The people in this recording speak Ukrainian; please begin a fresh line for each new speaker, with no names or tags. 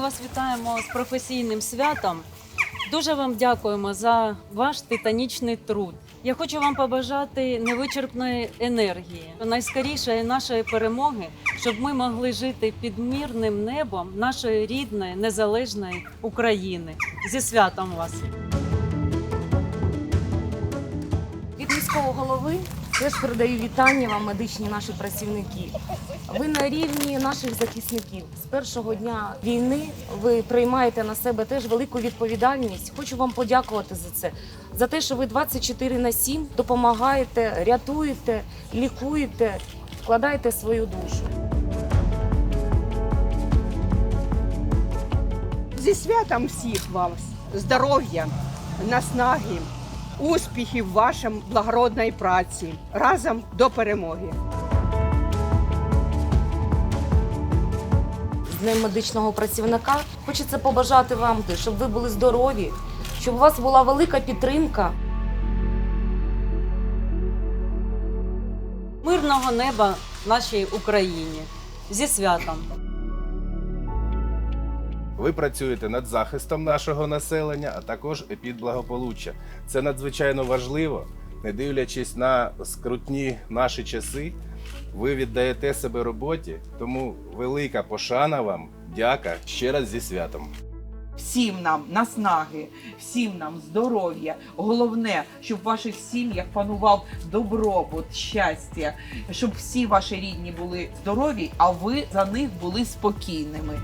вас вітаємо з професійним святом. Дуже вам дякуємо за ваш титанічний труд. Я хочу вам побажати невичерпної енергії, найскорішої нашої перемоги, щоб ми могли жити під мирним небом нашої рідної незалежної України. Зі святом вас!
Від міського голови теж передаю вітання вам, медичні наші працівники. Ви на рівні наших захисників. З першого дня війни ви приймаєте на себе теж велику відповідальність. Хочу вам подякувати за це, за те, що ви 24 на 7 допомагаєте, рятуєте, лікуєте, вкладаєте свою душу.
Зі святом всіх вас, здоров'я, наснаги, успіхів в вашій благородній праці. Разом до перемоги.
з Днем медичного працівника. Хочеться побажати вам, щоб ви були здорові, щоб у вас була велика підтримка.
Мирного неба нашій Україні! Зі святом!
Ви працюєте над захистом нашого населення, а також під благополуччя. Це надзвичайно важливо, не дивлячись на скрутні наші часи. Ви віддаєте себе роботі, тому велика пошана вам, дяка ще раз зі святом.
всім нам наснаги, всім нам здоров'я. Головне, щоб в ваших сім'ях панував добробут, щастя, щоб всі ваші рідні були здорові, а ви за них були спокійними.